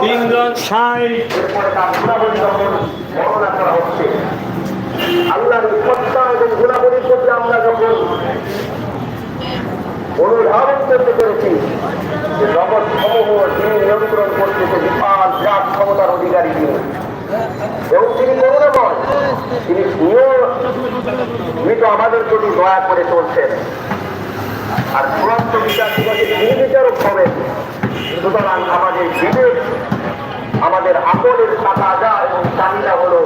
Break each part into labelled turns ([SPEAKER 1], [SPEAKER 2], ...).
[SPEAKER 1] তিনজন ষাট
[SPEAKER 2] আল্লাহর সত্তা এবং গুণাবলীর আমরা যখন অনুধাবন করতে ক্ষমতার অধিকারী তিনি। এবং আমাদের প্রতি দয়া করে চলছেন। আর চূড়ান্ত বিচার দিবসে সুতরাং আমাদের বিবেক আমাদের আকলের তাকাজা এবং চাহিদা হলো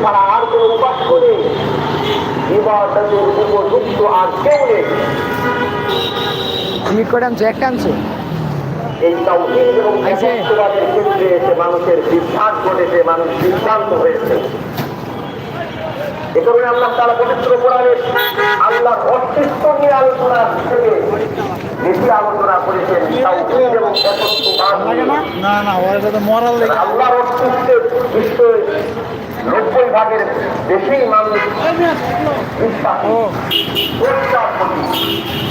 [SPEAKER 2] করা আর কোনো উপাস্য নেই। ইবাদতের উপযুক্ত আর কেউ নেই
[SPEAKER 3] তুমি কটা আনছো একটা
[SPEAKER 2] এই তাওহীদ এবং। একত্ববাদের ক্ষেত্রে এসে মানুষের বিভ্রাট ঘটেছে মানুষ বিভ্রান্ত হয়েছে এ কারণে আল্লাহ তাআলা পবিত্র কোরআনে আল্লাহর অস্তিত্ব নিয়ে আলোচনা থেকে বেশি আলোচনা করেছেন তাওহীদ এবং একত্ববাদ নিয়ে।
[SPEAKER 1] না না ওরা তো মরাল লেগে
[SPEAKER 2] আল্লাহর অস্তিত্বের নব্বই ভাগের বেশি মানুষ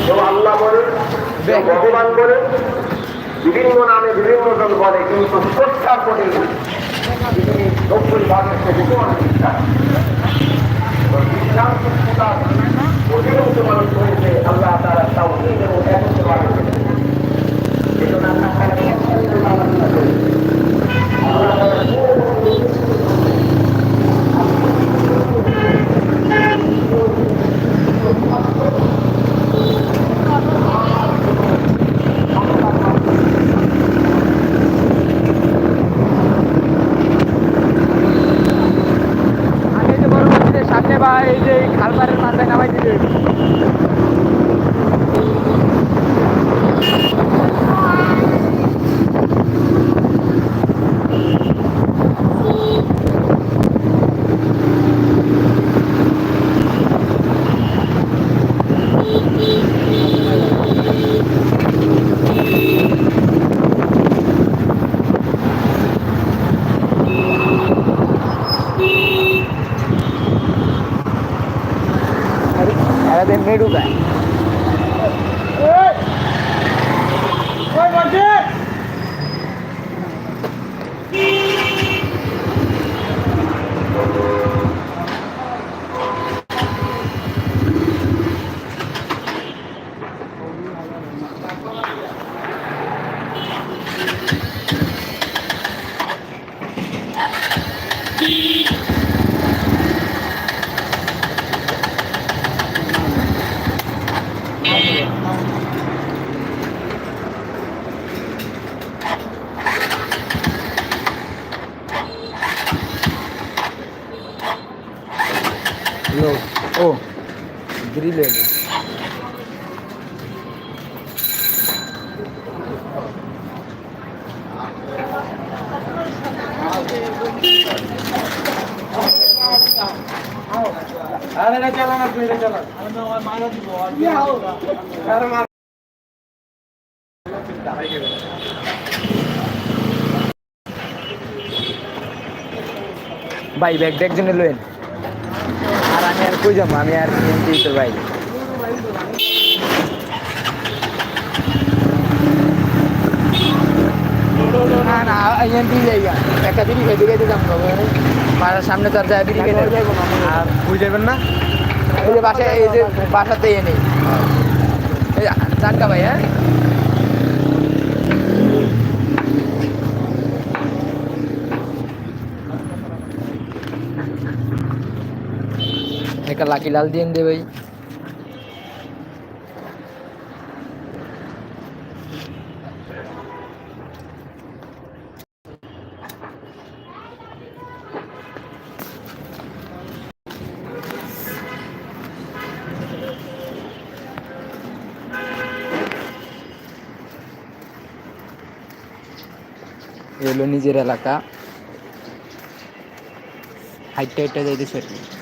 [SPEAKER 2] কেউ আল্লাহ বলে কেউ ভগবান বলে বিভিন্ন নামে বিভিন্ন জন বলে কিন্তু প্রচার করে নব্বই ভাগের থেকে বেশি বিশ্বাস। বিশ্বাস প্রচার অধিকাংশ মানুষ হয়েছে আল্লাহ তারা তাও এবং একত্র ভাগে এই জন্য আল্লাহ তাআলা আলোচনা করি আল্লাহ তাআলা
[SPEAKER 3] আগে যে বড় মসজিদের সামনে বা এই যে খালপাড়ের মাথায় নামাই দিলে लो ओ ग्री Thank you.
[SPEAKER 1] আরে না মারা দিব আরে মার
[SPEAKER 3] ভাই ব্যাগ ব্যাগ জন্য লোয়েন আর আমি আর কই যাব আমি আর এমপি তো ভাই না না এমপি যাইগা একটা বিড়ি খেতে খেতে যাব বাসার সামনে তো আর যায়
[SPEAKER 1] আর বুঝ যাবেন না?
[SPEAKER 3] এই যে বাসায় এই যে বাসাতে এ নেই এই চানকা ভাই হ্যাঁ? একটা লাকি লাল দিয়ে দে ভাই এ হলো নিজের এলাকা। হাইটটা হাইটটা যাইতেছে আর কি।